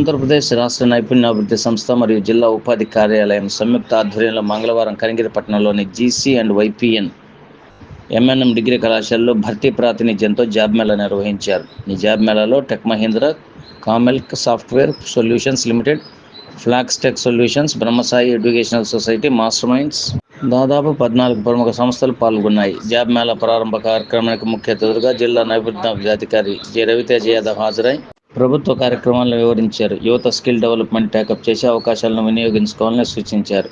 ఆంధ్రప్రదేశ్ రాష్ట్ర నైపుణ్యాభివృద్ధి సంస్థ మరియు జిల్లా ఉపాధి కార్యాలయం సంయుక్త ఆధ్వర్యంలో మంగళవారం కనిగిరి పట్టణంలోని GC and YPN MNM degree కళాశాలలో భర్తీ ప్రాతినిధ్యంతో జాబ్ మేళా నిర్వహించారు. ఈ జాబ్ మేళాలో Tech Mahindra కామెల్క్ software solutions limited Flax tech solutions Brahmasai educational society Master Minds దాదాపు పద్నాలుగు ప్రముఖ సంస్థలు పాల్గొన్నాయి. జాబ్ మేళా ప్రారంభ కార్యక్రమానికి ముఖ్య అతిథులుగా జిల్లా నైపుణ్యాభివృద్ధి అధికారి జె రవితేజ యాదవ్ హాజరై ప్రభుత్వ కార్యక్రమాలను వివరించారు. యువత స్కిల్ డెవలప్మెంట్ టేకప్ చేసి అవకాశాలను వినియోగించుకోవాలని సూచించారు.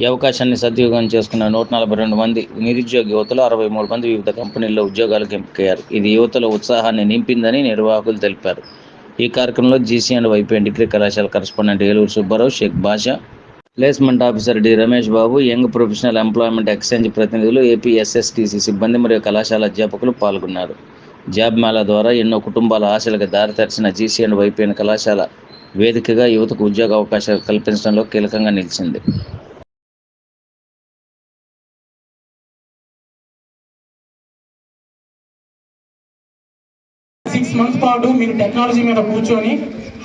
ఈ అవకాశాన్ని సద్వినియోగం చేసుకున్న నూట నలభై రెండు మంది నిరుద్యోగ యువతలు అరవై మూడు మంది వివిధ కంపెనీల్లో ఉద్యోగాలకు ఎంపికయ్యారు. ఇది యువతలో ఉత్సాహాన్ని నింపిందని నిర్వాహకులు తెలిపారు. ఈ కార్యక్రమంలో జీసీ అండ్ వైపీఎన్ డిగ్రీ కళాశాల correspondent Eluru Subbarao Shaik Basha placement officer D Ramesh Babu young professional employment exchange ప్రతినిధులు ఏపీఎస్ఎస్టీసీ సిబ్బంది మరియు కళాశాల అధ్యాపకులు పాల్గొన్నారు. జాబ్ మేళా ద్వారా ఎన్నో కుటుంబాల ఆశలకు దారితీర్చిన జీసీ అండ్ వైపీఎన్ కళాశాల వేదికగా యువతకు ఉద్యోగ అవకాశాలు కల్పించడంలో కీలకంగా నిలిచింది. సిక్స్ మంత్స్ పాటు మీరు టెక్నాలజీ మీద కూర్చొని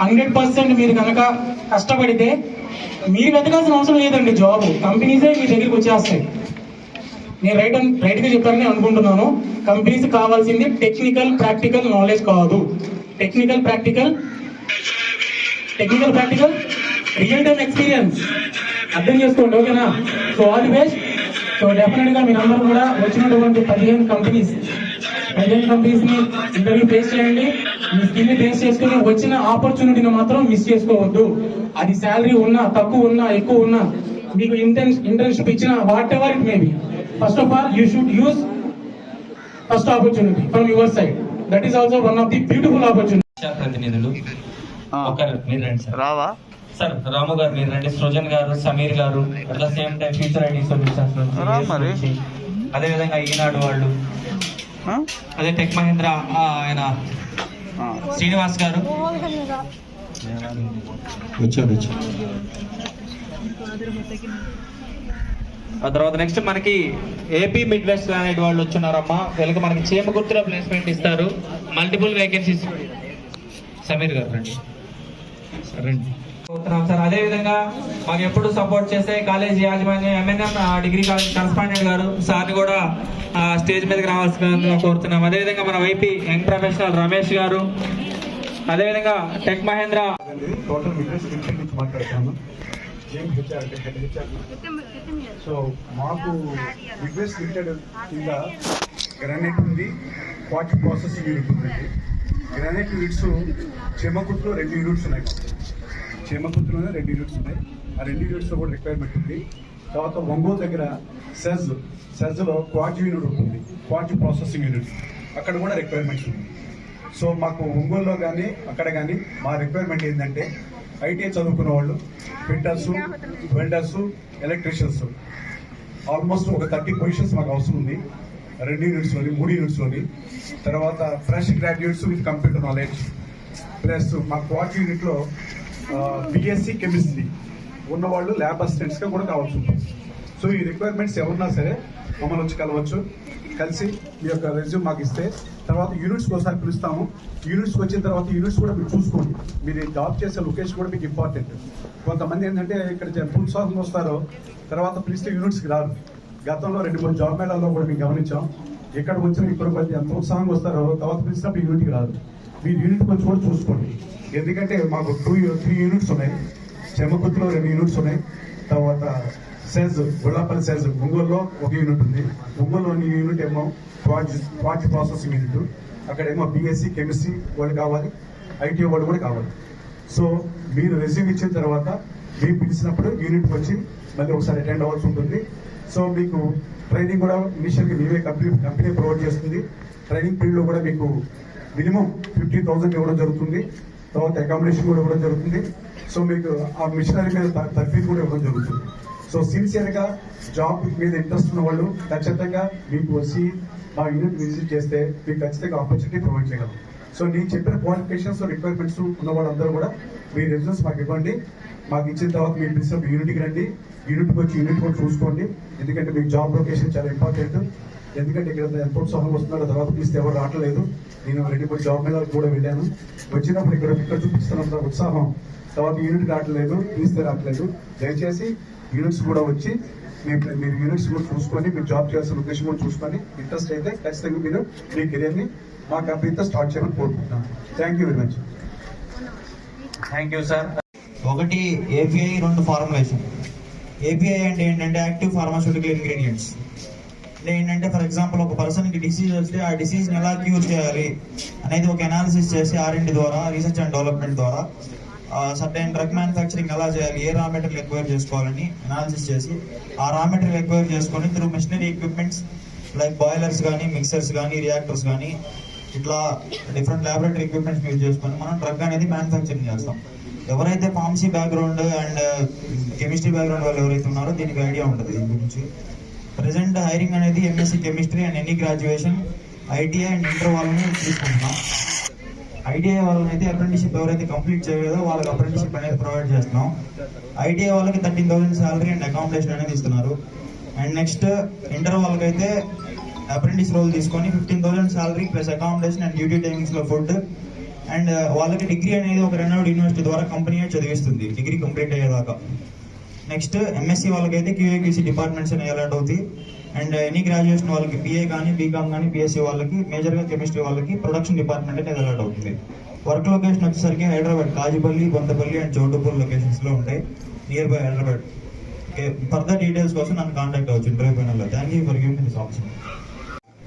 హండ్రెడ్ పర్సెంట్ మీరు కనుక కష్టపడితే మీరు వెతకాల్సిన అవసరం లేదండి జాబ్ కంపెనీసే మీ దగ్గరికి వచ్చేస్తాయి. నేను రైట్ రైట్గా చెప్పారని అనుకుంటున్నాను. కంపెనీస్ కావాల్సింది టెక్నికల్ ప్రాక్టికల్ నాలెడ్జ్ కాదు. Technical practical technical practical real time experience అర్థం చేసుకోండి ఓకేనా so all the best so డెఫినెట్గా నంబర్ కూడా వచ్చినటువంటి పదిహేను కంపెనీస్ పదిహేను కంపెనీస్ని ఇంటర్వ్యూ ఫేస్ చేయండి. మీ స్కిల్ని ఫేస్ చేసుకుని వచ్చిన ఆపర్చునిటీని మాత్రం మిస్ చేసుకోవద్దు. అది శాలరీ ఉన్నా తక్కువ ఉన్నా ఎక్కువ ఉన్నా మీకు ఇంటర్న్ ఇంటర్న్షిప్ ఇచ్చిన whatever it maybe first of all you should use first opportunity from your side that is also one of the beautiful opportunity శాఖ ప్రతినిధులు రావా? సార్ రాము గారు మీరు రండి. సృజన్ గారు సమీర్ గారు at the same time future ID solutions నుంచి రా ACE మరి. నుంచి, అదే విధంగా ఈనాడు వాళ్ళు. ఆ? అదే టెక్ మహేంద్ర ఆయన. శ్రీనివాస్ గారు. వచ్చారు వచ్చారు ఆ తర్వాత నెక్స్ట్ మనకి ఏపీ మిడ్ వెస్ట్ గ్రానైట్ వాళ్ళు వచ్చున్నారమ్మా. వీళ్ళకి మనకి చీమ గుర్తులో ప్లేస్మెంట్ ఇస్తారు. మల్టిపుల్ వేకెన్సీస్ సమీర్ గారు రండి. రండి. పోతున్నాం సార్. అదే విధంగా మాకు ఎప్పుడు సపోర్ట్ చేసే కాలేజ్ యాజమాన్యం ఎంఎన్ఎం డిగ్రీ కాలేజ్ కరస్పాండెంట్ గారు సార్ని కూడా స్టేజ్ మీదకి రావాల్సిందిగా కోరుతున్నాం. అదే విధంగా మన వైపీ యంగ్ ప్రొఫెషనల్ రమేష్ గారు అదేవిధంగా టెక్ మహేంద్ర టోటల్ జేమ్ హెచ్ఆర్ అంటే హెడ్ హెచ్ఆర్ సో మాకు బిగ్నెస్ లిమిటెడ్ కింద గ్రానైట్ ఉంది క్వార్టర్ ప్రాసెసింగ్ యూనిట్ ఉందండి గ్రానైట్ యూనిట్స్ చెమకుట్లో రెండు యూనిట్స్ ఉన్నాయి మాకు. చెమకుట్లోనే రెండు యూనిట్స్ ఉన్నాయి. ఆ రెండు యూనిట్స్లో కూడా రిక్వైర్మెంట్ ఉంది. తర్వాత ఒంగోలు దగ్గర సెజ్ సెజ్లో క్వార్జ్ యూనిట్ ఉంటుంది క్వార్జ్ ప్రాసెసింగ్ యూనిట్ అక్కడ కూడా రిక్వైర్మెంట్స్ ఉంది సో మాకు ఒంగోలులో కానీ అక్కడ కానీ మా రిక్వైర్మెంట్ ఏంటంటే ఐటీఐ చదువుకున్న వాళ్ళు ఫిట్టర్స్ వెల్డర్స్ ఎలక్ట్రీషియన్స్ ఆల్మోస్ట్ ఒక థర్టీ పొజిషన్స్ మాకు అవసరం ఉంది. రెండు యూనిట్స్లోని మూడు యూనిట్స్లోని. తర్వాత fresh graduates with computer knowledge. Plus మా క్వార్ట్ యూనిట్లో బిఎస్సి కెమిస్ట్రీ ఉన్నవాళ్ళు ల్యాబ్ అసిస్టెంట్స్గా కూడా కావాల్సి ఉంటుంది. సో ఈ రిక్వైర్మెంట్స్ ఎవరున్నా సరే మమ్మల్ని వచ్చి కలవచ్చు. కలిసి మీ యొక్క రెజ్యూమ్ మాకు ఇస్తే తర్వాత యూనిట్స్కి ఒకసారి పిలుస్తాము. యూనిట్స్కి వచ్చిన తర్వాత యూనిట్స్ కూడా మీరు చూసుకోండి. మీరు జాబ్ చేసే లొకేషన్ కూడా మీకు ఇంపార్టెంట్ కొంతమంది ఏంటంటే ఇక్కడ పురుషాసం వస్తారో. తర్వాత పిలిస్తే యూనిట్స్కి రారు. గతంలో రెండు మూడు జాబ్ మేళాల్లో కూడా మేము గమనించాం. ఎక్కడ వచ్చినా ఇక్కడ కొంచెం ఎంత ఉత్సాహంగా వస్తారో తర్వాత పిలిచినప్పుడు యూనిట్కి రాదు మీరు యూనిట్ కొంచెం కూడా చూసుకోండి. ఎందుకంటే మాకు టూ త్రీ యూనిట్స్ ఉన్నాయి. చెమకుర్తిలో రెండు యూనిట్స్ ఉన్నాయి. తర్వాత సెజ్ గొల్లాపల్లి సెజ్ ఒంగోలులో ఒక యూనిట్ ఉంది. ఒంగోలులోని యూనిట్ ఏమో క్వాజ్ క్వాజ్ ప్రాసెసింగ్ యూనిట్ అక్కడేమో బీఎస్సీ కెమిస్ట్రీ వాళ్ళు కావాలి ఐటీ వాళ్ళు కూడా కావాలి. సో మీరు రెజ్యూమ్ ఇచ్చిన తర్వాత మీరు పిలిచినప్పుడు యూనిట్కి వచ్చి మళ్ళీ ఒకసారి అటెండ్ అవ్వాల్సి ఉంటుంది. సో మీకు ట్రైనింగ్ కూడా ఇనిషియల్గా మీరే కంపెనీ కంపెనీ ప్రొవైడ్ చేస్తుంది. ట్రైనింగ్ పీరియడ్లో కూడా మీకు మినిమం ఫిఫ్టీ థౌసండ్ ఇవ్వడం జరుగుతుంది. తర్వాత అకామిడేషన్ కూడా ఇవ్వడం జరుగుతుంది. సో మీకు ఆ మిషనరీ మీద తర్ఫీ కూడా ఇవ్వడం జరుగుతుంది. సో సిన్సియర్గా జాబ్ మీద ఇంట్రెస్ట్ ఉన్న వాళ్ళు ఖచ్చితంగా మీకు వచ్చి మా యూనిట్ విజిట్ చేస్తే మీకు ఖచ్చితంగా ఆపర్చునిటీ ప్రొవైడ్ చేయగలం సో నేను చెప్పిన క్వాలిఫికేషన్స్ రిక్వైర్మెంట్స్ ఉన్న వాళ్ళందరూ కూడా మీ రిజల్ట్స్ మాకు ఇవ్వండి. మాకు ఇచ్చిన తర్వాత మీరు పిలిచిన యూనిట్కి రండి. యూనిట్కి వచ్చి యూనిట్ కూడా చూసుకోండి. ఎందుకంటే మీకు జాబ్ లొకేషన్ చాలా ఇంపార్టెంట్ ఎందుకంటే ఇక్కడ ఎంతో ఉత్సాహం వస్తున్నారో. తర్వాత తీస్తే ఎవరు రావట్లేదు. నేను రెండు మూడు జాబ్ మీద కూడా వెళ్ళాను. వచ్చినప్పుడు ఇక్కడ ఇక్కడ చూపిస్తున్నంత ఉత్సాహం. తర్వాత యూనిట్ రావట్లేదు. తీస్తే రావట్లేదు. దయచేసి యూనిట్స్ కూడా వచ్చి మీ మీరు యూనిట్స్ కూడా చూసుకొని మీరు జాబ్ చేయాల్సిన ఉద్దేశం కూడా చూసుకొని ఇంట్రెస్ట్ అయితే ఖచ్చితంగా మీరు మీ కెరియర్ని మా కంపెనీతో స్టార్ట్ చేయమని కోరుకుంటున్నాను. Thank you very much thank you sir ఒకటి ఏపీఐ రెండు ఫార్ములేషన్ ఏపీఐ అంటే ఏంటంటే యాక్టివ్ ఫార్మాస్యూటికల్ ఇంగ్రీడియంట్స్ అంటే ఏంటంటే ఫర్ ఎగ్జాంపుల్ ఒక పర్సన్కి డిసీజ్ వస్తే ఆ డిసీజ్ని ఎలా క్యూర్ చేయాలి అనేది ఒక అనాలిసిస్ చేసి ఆర్ఎండి ద్వారా రీసెర్చ్ అండ్ డెవలప్మెంట్ ద్వారా సర్టైన్ డ్రగ్ మ్యానుఫ్యాక్చరింగ్ ఎలా చేయాలి ఏ రా మెటీరియల్ ఎక్వైర్ చేసుకోవాలని అనాలిసిస్ చేసి ఆ రా మెటీరియల్ ఎక్వైర్ చేసుకొని through machinery equipments like boilers కానీ మిక్సర్స్ కానీ రియాక్టర్స్ కానీ ఇట్లా డిఫరెంట్ ల్యాబొరేటరీ ఎక్విప్మెంట్స్ యూజ్ చేసుకొని మనం డ్రగ్ అనేది మ్యానుఫ్యాక్చరింగ్ చేస్తాం. ఎవరైతే pharmacy background and chemistry background వాళ్ళు ఎవరైతే ఉన్నారో దీనికి ఐడియా ఉంటుంది దీని గురించి. ప్రజెంట్ హైరింగ్ అనేది MSc chemistry and any graduation ITI and inter వాళ్ళని తీసుకుంటున్నాం. ఐటీఐ వాళ్ళని అయితే అప్రెంటిషిప్ ఎవరైతే కంప్లీట్ చేయలేదో వాళ్ళకి అప్రెంటిషిప్ అనేది ప్రొవైడ్ చేస్తున్నాం. ఐటీఐ వాళ్ళకి thirteen thousand salary and accommodation అనేది ఇస్తున్నారు. అండ్ నెక్స్ట్ ఇంటర్ వాళ్ళకైతే అప్రెంటిస్ రోల్ తీసుకొని fifteen thousand salary plus accommodation and duty టైమింగ్స్లో ఫుడ్ అండ్ uh, వాళ్ళకి డిగ్రీ అనేది ఒక రెనౌడ్ యూనివర్సిటీ ద్వారా కంపెనీ చదివిస్తుంది. డిగ్రీ కంప్లీట్ అయ్యేదాకా. నెక్స్ట్ ఎంఎస్సి వాళ్ళకైతే క్యూఏక్యూసీ డిపార్ట్మెంట్స్ అనేవి అలాంటి అవుతాయి అండ్ ఎనీ గ్రాడ్యుయేషన్ వాళ్ళకి బిఏ కానీ బీకామ్ కానీ బీఎస్సీ వాళ్ళకి మేజర్గా కెమిస్ట్రీ వాళ్ళకి ప్రొడక్షన్ డిపార్ట్మెంట్ అనేది అలర్ట్ అవుతుంది. వర్క్ లొకేషన్ వచ్చేసరికి హైదరాబాద్ కాజిపల్లి బొంతపల్లి అండ్ చౌటుపూర్ లొకేషన్స్లో ఉంటాయి. Near by Hyderabad. Further details కోసం నన్ను కాంటాక్ట్ అవ్వచ్చు ఇంటర్వ్యూ పైన thank you for giving this option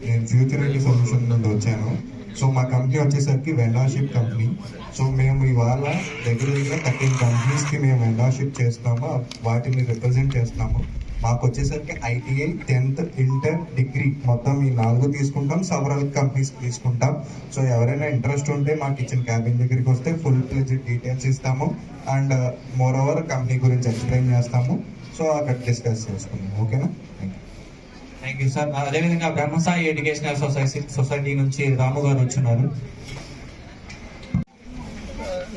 నేను ఫ్యూచర్ రెడ్డి సొల్యూషన్ నుండి వచ్చాను. సో మా కంపెనీ వచ్చేసరికి వెండర్షిప్ కంపెనీ సో మేము ఇవాళ దగ్గర దగ్గర థర్టీన్ కంపెనీస్కి మేము వెండర్షిప్ చేస్తాము. వాటిని రిప్రజెంట్ చేస్తాము. మాకు వచ్చేసరికి ఐటీఐ టెన్త్ ఇంటర్ డిగ్రీ మొత్తం ఈ నాలుగు తీసుకుంటాం సవరల్ కంపెనీస్ తీసుకుంటాం. సో ఎవరైనా ఇంట్రెస్ట్ ఉంటే మాకు ఇచ్చిన క్యాబిన్ దగ్గరికి వస్తే ఫుల్ ప్లెజ్ డీటెయిల్స్ ఇస్తాము. అండ్ మోర్ ఓవర్ కంపెనీ గురించి ఎక్స్ప్లెయిన్ చేస్తాము. సో అక్కడ డిస్కస్ చేసుకుందాం. ఓకేనా thank you thank you sir అదేవిధంగా బ్రహ్మసాయి ఎడ్యుకేషనల్ సొసైటీ సొసైటీ నుంచి రాము గారు వచ్చినారు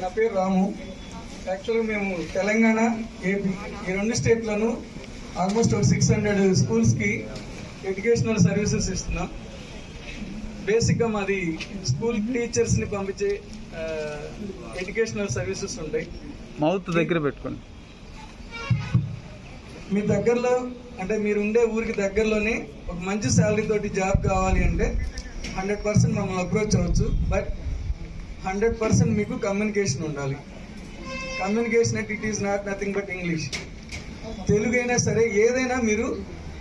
నా పేరు రాము. యాక్చువల్గా మేము తెలంగాణ ఏపీ ఈ రెండు స్టేట్లను ఆల్మోస్ట్ ఒక సిక్స్ హండ్రెడ్ స్కూల్స్కి ఎడ్యుకేషనల్ సర్వీసెస్ ఇస్తున్నాం. బేసిక్గా మాది స్కూల్ టీచర్స్ని పంపించే ఎడ్యుకేషనల్ సర్వీసెస్ ఉంటాయి. మౌత్ దగ్గర పెట్టుకోండి. మీ దగ్గరలో అంటే మీరు ఉండే ఊరికి దగ్గరలోనే ఒక మంచి శాలరీ తోటి జాబ్ కావాలి అంటే హండ్రెడ్ పర్సెంట్ మమ్మల్ని అప్రోచ్ అవ్వచ్చు. బట్ హండ్రెడ్ పర్సెంట్ మీకు కమ్యూనికేషన్ ఉండాలి. Communication it is not nothing but English తెలుగైనా సరే ఏదైనా మీరు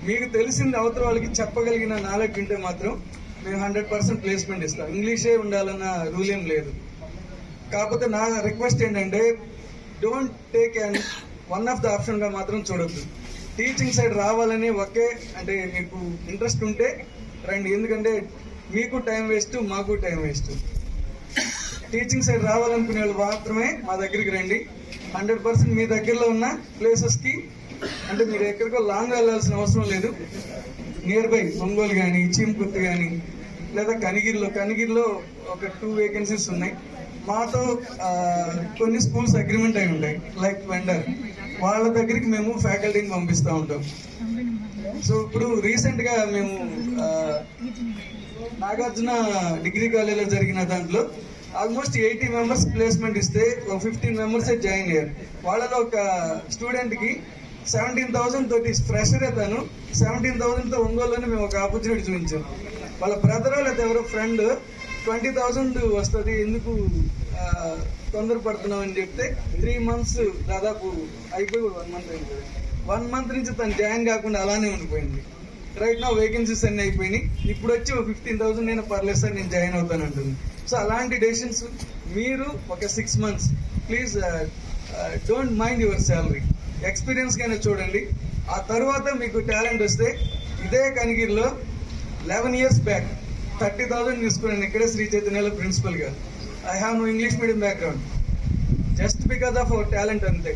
మీకు తెలిసింది అవతల వాళ్ళకి చెప్పగలిగిన నాలెడ్జ్ ఉంటే మాత్రం మేము హండ్రెడ్ పర్సెంట్ ప్లేస్మెంట్ ఇస్తాం. ఇంగ్లీషే ఉండాలన్న రూల్ ఏం లేదు. కాకపోతే నా రిక్వెస్ట్ ఏంటంటే don't take and one of the ఆప్షన్గా మాత్రం చూడొద్దు. టీచింగ్ సైడ్ రావాలని ఒకే అంటే మీకు ఇంట్రెస్ట్ ఉంటే రండి. ఎందుకంటే మీకు టైం వేస్ట్ మాకు టైం వేస్ట్. టీచింగ్ సైడ్ రావాలనుకునే వాళ్ళు మాత్రమే మా దగ్గరికి రండి. హండ్రెడ్ పర్సెంట్ మీ దగ్గరలో ఉన్న ప్లేసెస్కి అంటే మీరు ఎక్కడికో లాంగ్ వెళ్ళాల్సిన అవసరం లేదు. నియర్ బై ఒంగోలు కానీ చీమకుర్తి కానీ లేదా కనిగిరిలో కనిగిరిలో ఒక టూ వేకెన్సీస్ ఉన్నాయి. మాతో కొన్ని స్కూల్స్ అగ్రిమెంట్ అయి ఉంటాయి లైక్ వెండర్ వాళ్ళ దగ్గరికి మేము ఫ్యాకల్టీని పంపిస్తూ ఉంటాం. సో ఇప్పుడు రీసెంట్గా మేము నాగార్జున డిగ్రీ కాలేజీలో జరిగిన దాంట్లో ఆల్మోస్ట్ ఎయిటీ మెంబర్స్ ప్లేస్మెంట్ ఇస్తే ఒక ఫిఫ్టీన్ మెంబర్సే జాయిన్ అయ్యారు. వాళ్ళలో ఒక స్టూడెంట్కి సెవెంటీన్ థౌసండ్ తోటి ఫ్రెషర్ తను. సెవెంటీన్ థౌసండ్తో ఒంగోలులోనే మేము ఒక ఆపర్చునిటీ చూపించాం. వాళ్ళ బ్రదర్ లేదా ఎవరో ఫ్రెండ్ ట్వంటీ థౌసండ్ వస్తుంది ఎందుకు ఆ, అని చెప్తే త్రీ మంత్స్ దాదాపు అయిపోయి వన్ మంత్ అయిపోయింది వన్ మంత్ నుంచి తను జాయిన్ కాకుండా అలానే ఉండిపోయింది. రైట్ నా వేకెన్సీస్ అన్ని అయిపోయినాయి. ఇప్పుడు వచ్చి ఫిఫ్టీన్ థౌసండ్ నేను పర్లేదు సార్ నేను జాయిన్ అవుతాను అంటుంది సో అలాంటి డెసిషన్స్ మీరు ఒక six months please don't mind your salary experience కైనా చూడండి. ఆ తర్వాత మీకు టాలెంట్ వస్తే ఇదే కనిగిరిలో eleven years back thirty thousand తీసుకున్నాను ఇక్కడే శ్రీ చైతన్యలో ప్రిన్సిపల్గా I have no English medium background just because of our talent అంతే.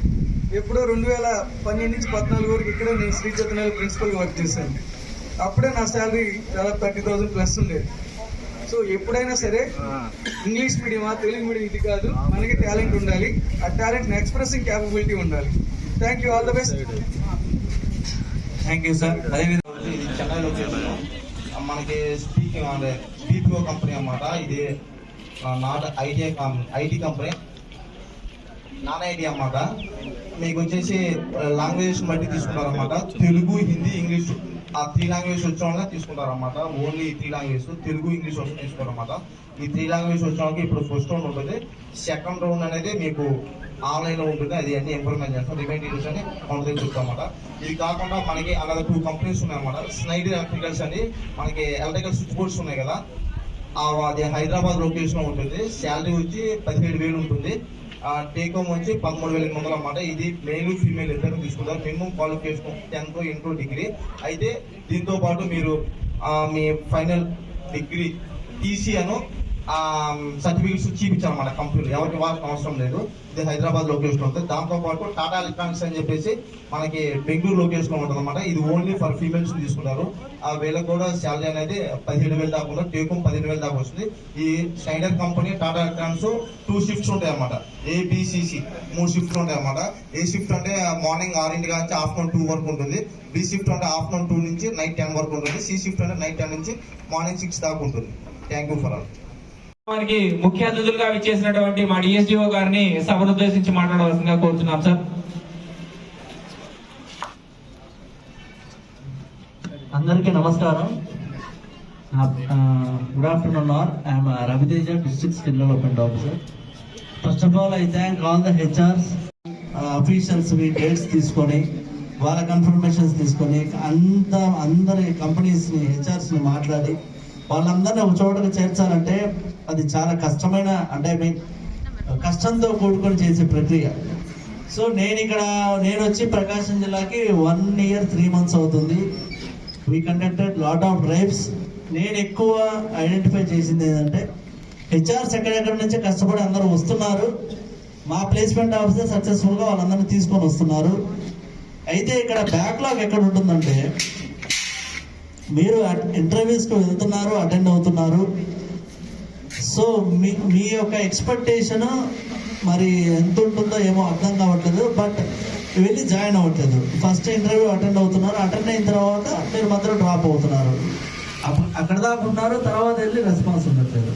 ఎప్పుడో రెండు వేల పన్నెండు నుంచి పద్నాలుగు వరకు ఇక్కడే నేను శ్రీ చైతన్యలో ప్రిన్సిపల్గా వర్క్ చేశాను. అప్పుడే నా శాలరీ దాదాపు థర్టీ థౌసండ్ ప్లస్ ఉండేది. సో ఎప్పుడైనా సరే ఇంగ్లీష్ మీడియమా తెలుగు మీడియం ఇది కాదు. మనకి టాలెంట్ ఉండాలి. ఆ టాలెంట్ ఎక్స్ప్రెసింగ్ క్యాపబిలిటీ ఉండాలి. Thank you all the best thank you sir అదేవిధంగా ఇది చెన్నై లొకేషన్ మనకి స్పీకింగ్ అంటే బీపీఓ కంపెనీ అన్నమాట. ఇది not IT IT company non IT అన్నమాట. మీకు వచ్చేసి లాంగ్వేజ్ బట్టి తీసుకుంటారు అనమాట తెలుగు హిందీ ఇంగ్లీష్. ఆ త్రీ లాంగ్వేజ్ వచ్చిన వాళ్ళని తీసుకుంటారనమాట only three language Telugu English వచ్చి తీసుకుంటారు అనమాట ఈ త్రీ లాంగ్వేజ్ వచ్చిన వాళ్ళకి ఇప్పుడు ఫస్ట్ రౌండ్ ఉంటుంది. సెకండ్ రౌండ్ అనేది మీకు ఆన్లైన్లో ఉంటుంది. అది అన్ని ఇంప్రూవ్మెంట్ చేస్తాం రిమైండ్ డీటెయిల్స్ అని మన దగ్గర ఇది కాకుండా మనకి అనదర్ టూ కంపెనీస్ ఉన్నాయి అనమాట స్నైడర్ ఎలక్ట్రికల్స్ అని మనకి ఎలక్ట్రికల్ స్విచ్ బోర్డ్స్ ఉన్నాయి కదా. అది హైదరాబాద్ లొకేషన్లో ఉంటుంది. శాలరీ వచ్చి పదిహేడు వేలు ఉంటుంది. టేకోమ్ వచ్చి పదమూడు వేల ఎనిమిది వందలు అన్నమాట. ఇది మెయిల్ ఫీమేల్ ఇద్దరు తీసుకుంటారు. Minimum qualification tenth into degree అయితే దీంతో పాటు మీరు మీ ఫైనల్ డిగ్రీ టీసీ అను సర్టిఫికేట్స్ మన కంపెనీలు. ఎవరికి వాళ్ళకి అవసరం లేదు. ఇది హైదరాబాద్ లొకేషన్ ఉంటుంది. దాంతో పాటు టాటా ఎలక్ట్రానిక్స్ అని చెప్పేసి మనకి బెంగళూరు లొకేషన్లో ఉంటుంది అనమాట ఇది ఓన్లీ ఫర్ ఫీమేల్స్ తీసుకుంటారు. ఆ వీళ్ళకి కూడా శాలరీ అనేది పదిహేడు వేలు దాకా ఉంటుంది. టేకం పదిహేను వేలు దాకా వస్తుంది. ఈ స్టైడర్ company Tata electronics two shifts ఉంటాయి అన్నమాట. ఏబిసిసి మూడు షిఫ్ట్లు ఉంటాయి అన్నమాట. ఏ షిఫ్ట్ అంటే మార్నింగ్ ఆరింటి నుంచి ఆఫ్టర్నూన్ టూ వరకు ఉంటుంది. బి షిఫ్ట్ అంటే ఆఫ్టర్నూన్ టూ నుంచి నైట్ టెన్ వరకు ఉంటుంది. సి షిఫ్ట్ అంటే నైట్ టెన్ నుంచి మార్నింగ్ సిక్స్ దాకా ఉంటుంది. థ్యాంక్ యూ ఫర్ ఆల్ మనకి ముఖ్య అతిథులుగా విచ్చేసినటువంటి మా డిఎస్డిఓ గారిని సభను ఉద్దేశించి మాట్లాడవలసిందిగా కోరుతున్నాం సార్. అందరికీ నమస్కారం. Good afternoon all. I'm uh, Raviteja district skill development officer first of all I thank all the HRs officials me dates తీసుకొని వాళ్ళ కన్ఫర్మేషన్స్ తీసుకొని అంత అందరి కంపెనీస్ని హెచ్ఆర్స్ని మాట్లాడి వాళ్ళందరినీ ఒక చోటకు చేర్చాలంటే అది చాలా కష్టమైన అంటే మీ కష్టంతో కూడుకొని చేసే ప్రక్రియ. సో నేను ఇక్కడ నేను వచ్చి ప్రకాశం జిల్లాకి వన్ ఇయర్ త్రీ మంత్స్ అవుతుంది. We conducted lot of drives నేను ఎక్కువ ఐడెంటిఫై చేసింది ఏంటంటే హెచ్ఆర్స్ ఎక్కడెక్కడి నుంచి కష్టపడి అందరూ వస్తున్నారు. మా ప్లేస్మెంట్ ఆఫీసర్ సక్సెస్ఫుల్గా వాళ్ళందరినీ తీసుకొని వస్తున్నారు. అయితే ఇక్కడ బ్యాక్లాగ్ ఎక్కడ ఉంటుందంటే మీరు ఇంటర్వ్యూస్కి వెళ్తున్నారు అటెండ్ అవుతున్నారు. సో మీ మీ యొక్క ఎక్స్పెక్టేషన్ మరి ఎంత ఉంటుందో ఏమో అర్థం కావట్లేదు బట్ వెళ్ళి జాయిన్ అవ్వట్లేదు. ఫస్ట్ ఇంటర్వ్యూ అటెండ్ అవుతున్నారు అటెండ్ అయిన తర్వాత మీరు మాత్రం డ్రాప్ అవుతున్నారు. అక్కడ దాకా ఉన్నారు తర్వాత వెళ్ళి రెస్పాన్స్ ఉండట్లేదు.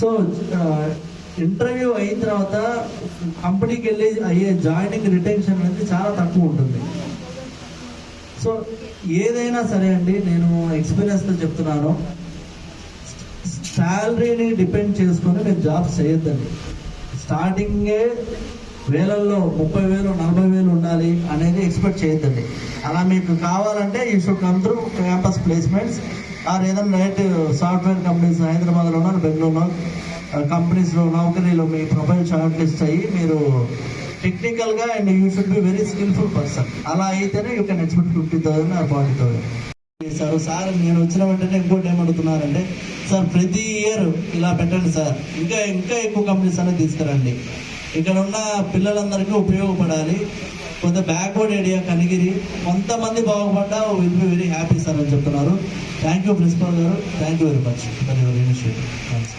సో ఇంటర్వ్యూ అయిన తర్వాత కంపెనీకి వెళ్ళి అయ్యే జాయినింగ్ రిటెన్షన్ అనేది చాలా తక్కువ ఉంటుంది. సో ఏదైనా సరే అండి నేను ఎక్స్పీరియన్స్తో చెప్తున్నాను. శాలరీని డిపెండ్ చేసుకొని మీరు జాబ్ చేయొద్దండి. స్టార్టింగే వేలల్లో ముప్పై వేలు నలభై వేలు ఉండాలి అనేది ఎక్స్పెక్ట్ చేయొద్దండి. అలా మీకు కావాలంటే you should come through campus placements or ఏదైనా నైట్ సాఫ్ట్వేర్ కంపెనీస్ హైదరాబాద్లో ఉన్నారు బెంగళూరులో కంపెనీస్లో నౌకరీలో మీ ప్రొఫైల్ షార్ట్ లిస్ట్ అయ్యి మీరు టెక్నికల్గా and you should be very skillful person అలా అయితేనే you can expect fifty thousand or forty thousand చేశారు సార్ నేను వచ్చిన వెంటనే ఇంకోటి ఏమడుగుతున్నారంటే సార్ ప్రతి ఇయర్ ఇలా పెట్టండి సార్. ఇంకా ఇంకా ఎక్కువ కంపెనీస్ అనేది తీసుకురండి. ఇక్కడ ఉన్న పిల్లలందరికీ ఉపయోగపడాలి. కొంత బ్యాక్వర్డ్ ఏరియా కనిగిరి. కొంతమంది బాగుపడ్డా will be very happy sir అని చెప్తున్నారు. థ్యాంక్ యూ ప్రిన్సిపల్ గారు. Thank you very much for your initiative thanks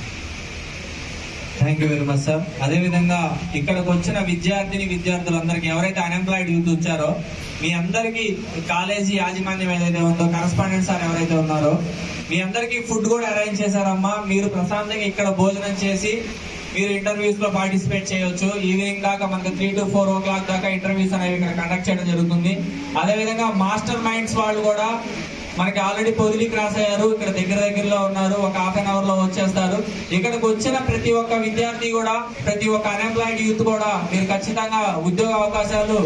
thank you very much sir. అదే విధంగా ఇక్కడికి వచ్చిన విద్యార్థిని విద్యార్థులందరికీ ఎవరైతే అన్ఎంప్లాయిడ్ యూత్ వచ్చారో మీ అందరికీ కాలేజీ యాజమాన్యం ఏదైతే ఉందో కరస్పాండెంట్ సార్ ఎవరైతే ఉన్నారో మీ అందరికీ ఫుడ్ కూడా అరేంజ్ చేశారమ్మా. మీరు ప్రశాంతంగా ఇక్కడ భోజనం చేసి మీరు ఇంటర్వ్యూస్లో పార్టిసిపేట్ చేయొచ్చు. ఈవినింగ్ దాకా మనకు three to four o'clock దాకా ఇంటర్వ్యూస్ అనేవి ఇక్కడ కండక్ట్ చేయడం జరుగుతుంది. అదే విధంగా మాస్టర్ మైండ్స్ వాళ్ళు కూడా మనకి ఆల్రెడీ పొదిలి క్రాస్ అయ్యారు ఇక్కడ దగ్గర దగ్గరలో ఉన్నారు. ఒక హాఫ్ అన్ అవర్లో వచ్చేస్తారు. ఇక్కడికి వచ్చిన ప్రతి ఒక్క విద్యార్థి కూడా ప్రతి ఒక్క అన్ఎంప్లాయిడ్ యూత్ కూడా మీరు ఖచ్చితంగా ఉద్యోగ అవకాశాలు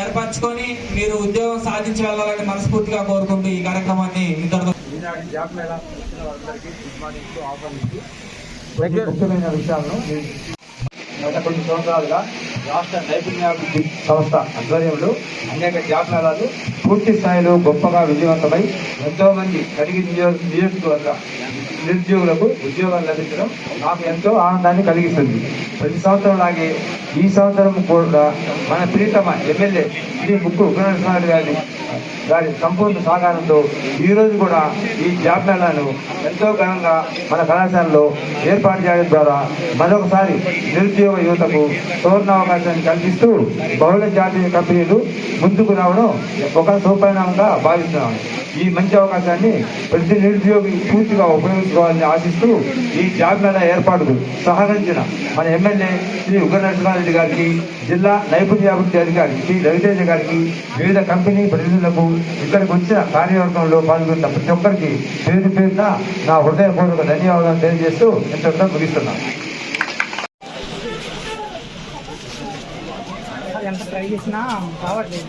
ఏర్పరచుకొని మీరు ఉద్యోగం సాధించి వెళ్ళాలని మనస్ఫూర్తిగా కోరుకుంటూ ఈ కార్యక్రమాన్ని ముఖ్యమైన విషయాలను గత కొన్ని సంవత్సరాలుగా రాష్ట్ర నైపుణ్యాభివృద్ధి సంస్థ ఆధ్వర్యంలో అనేక జాబ్ పూర్తి స్థాయిలో గొప్పగా విజయవంతమై ఎంతో మంది కలిగి నియోజకవర్గ నిరుద్యోగులకు ఉద్యోగాలు లభించడం నాకు ఎంతో ఆనందాన్ని కలిగిస్తుంది. ప్రతి సంవత్సరం లాగే ఈ సంవత్సరం కూడా మన ప్రీతమ ఎమ్మెల్యే శ్రీ ముక్కు ఉగ్రనరసింహారెడ్డి గారి దాని సంపూర్ణ సహకారంతో ఈరోజు కూడా ఈ జాబ్ మేళాను ఎంతో ఘనంగా మన కళాశాలలో ఏర్పాటు చేయడం ద్వారా మరొకసారి నిరుద్యోగ యువతకు సువర్ణ అవకాశాన్ని కల్పిస్తూ బహుళ జాతీయ కంపెనీలు ముందుకు రావడం ఒక సోపరిణామంగా భావిస్తున్నాను ఈ మంచి అవకాశాన్ని ప్రతి నిరుద్యోగి పూర్తిగా ఉపయోగించుకోవాలని ఆశిస్తూ ఈ జాబ్ మేళా ఏర్పాటుకు సహకరించిన మన ఎమ్మెల్యే శ్రీ ఉగ్ర నరసింహారెడ్డి గారికి జిల్లా నైపుణ్యాభివృద్ధి అధికారి శ్రీ రవితేజ గారికి వివిధ కంపెనీ ప్రతినిధులకు ఇక్కడికి వచ్చిన కార్యవర్గంలో పాల్గొన్న ప్రతి ఒక్కరికి పేరు పేరున నా హృదయపూర్వక ధన్యవాదాలు తెలియజేస్తూ ఇంతటితో ముగిస్తున్నాను. ఎంత ట్రై చేసినా కావట్లేదు.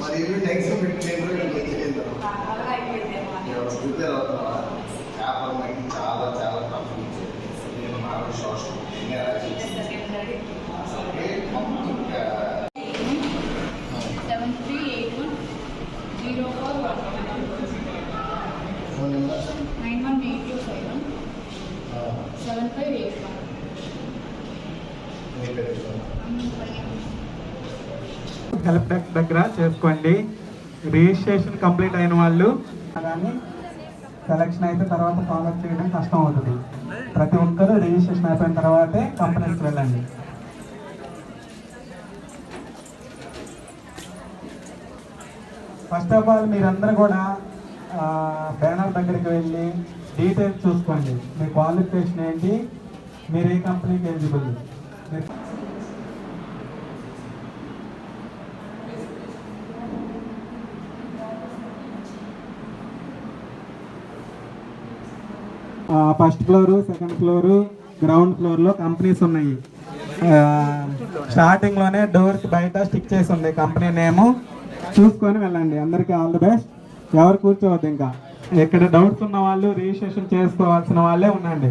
మరి నెక్స్ట్ పెట్టిన ప్రిపేర్ అవుతున్నావా పేపర్ మనకి చాలా చాలా టఫ్ నేను నాకు social seven three eight one zero four one nine one eight two five one seven five eight one collector దగ్గర చేసుకోండి. రిజిస్ట్రేషన్ కంప్లీట్ అయిన వాళ్ళు కానీ సెలక్షన్ అయితే తర్వాత ఫాలో చేయడం కష్టం అవుతుంది ప్రతి ఒక్కరూ రిజిస్ట్రేషన్ అయిపోయిన తర్వాతే కంపెనీకి వెళ్ళండి. ఫస్ట్ ఆఫ్ ఆల్ మీరందరూ కూడా బ్యానర్ దగ్గరికి వెళ్ళి డీటెయిల్స్ చూసుకోండి. మీ క్వాలిఫికేషన్ ఏంటి? మీరు ఏ కంపెనీకి ఎలిజిబుల్ మీరు first floor second floor ground ఫ్లోర్లో కంపెనీస్ ఉన్నాయి. స్టార్టింగ్లోనే బయట స్టిక్ చేసి ఉంది కంపెనీ నేము. చూసుకొని వెళ్ళండి. అందరికీ ఆల్ ది బెస్ట్ ఎవరు కూర్చోవద్దు ఇంకా. ఇక్కడ డౌట్స్ ఉన్న వాళ్ళు రిజిస్ట్రేషన్ చేసుకోవాల్సిన వాళ్ళే ఉండండి.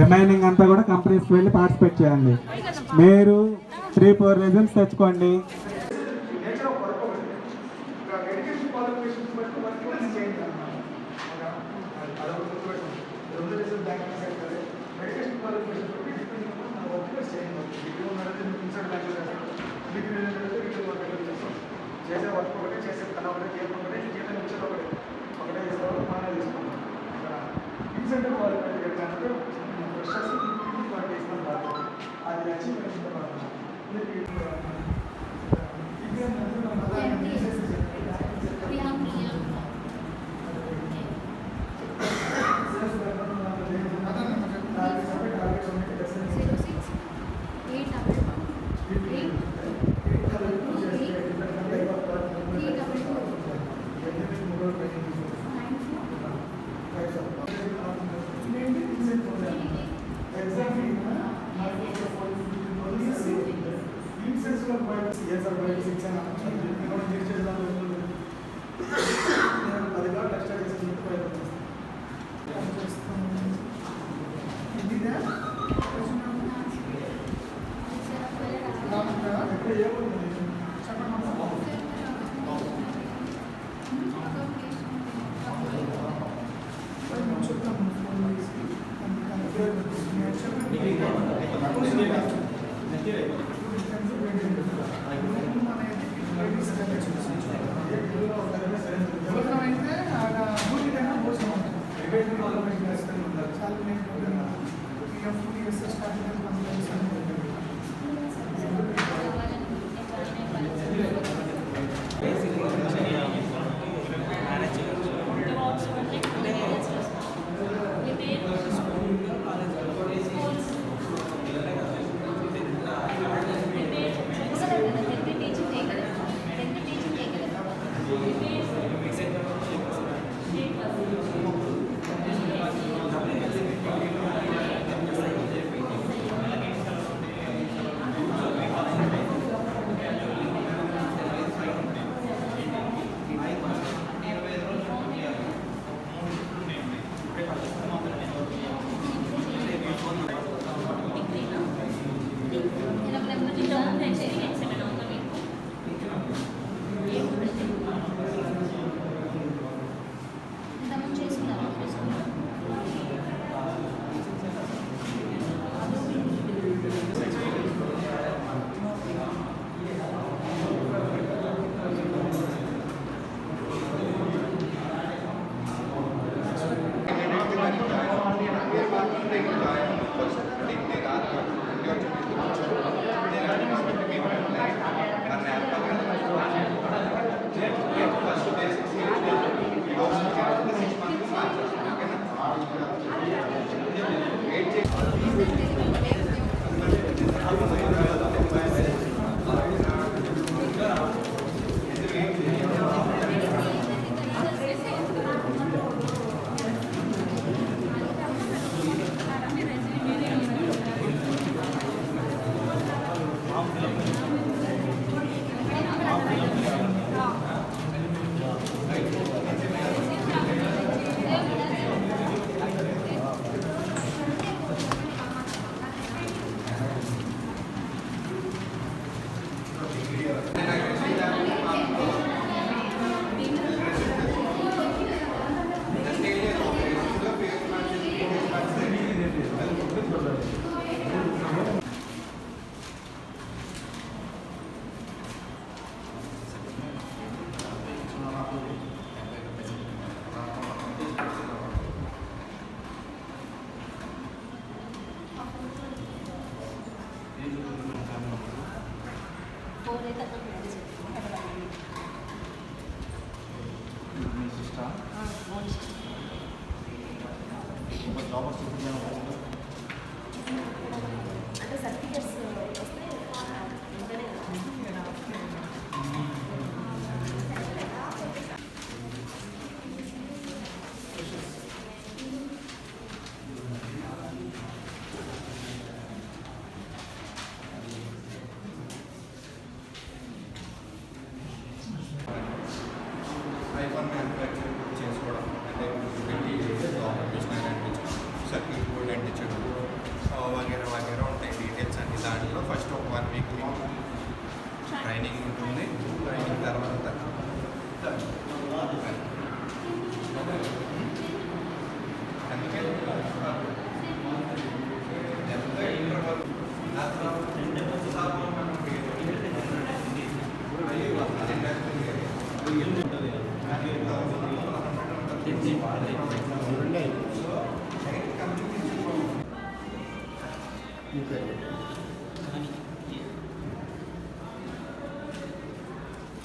రిమైనింగ్ అంతా కూడా కంపెనీస్కి వెళ్ళి పార్టిసిపేట్ చేయండి. మీరు త్రీ ఫోర్ రిజల్ట్స్ తెచ్చుకోండి. చేసే వర్క్ ఒకటి చేసే పని ఒకటి జీతం ఒకటి జీతం ఇచ్చేది ఒకటి. ఒకటే చేసేవాళ్ళు బాగానే తీసుకుంటాం రీసెంట్గా వాళ్ళు ఏంటంటే ఫ్రెషర్స్ వాళ్ళకి ఇస్తాం కాదు అది అచీవ్మెంట్ జీరో സിക്സ് സിക്സ് ആണ്. തിരിച്ചെഴുതാൻ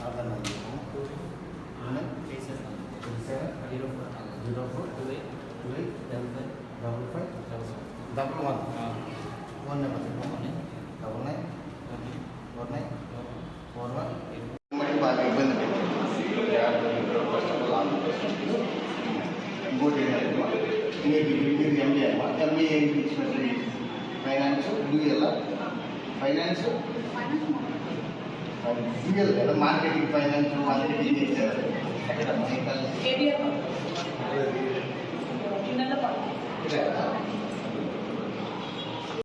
ஆதார் நம்பர் ஒன்று eight seven zero four zero four two eight ಹಿಂಗೆ ಮಾರ್ಕೆಟಿಂಗ್ ಫೈನಾನ್ಸ್ ಮಾರ್ಕೆಟಿಂಗ್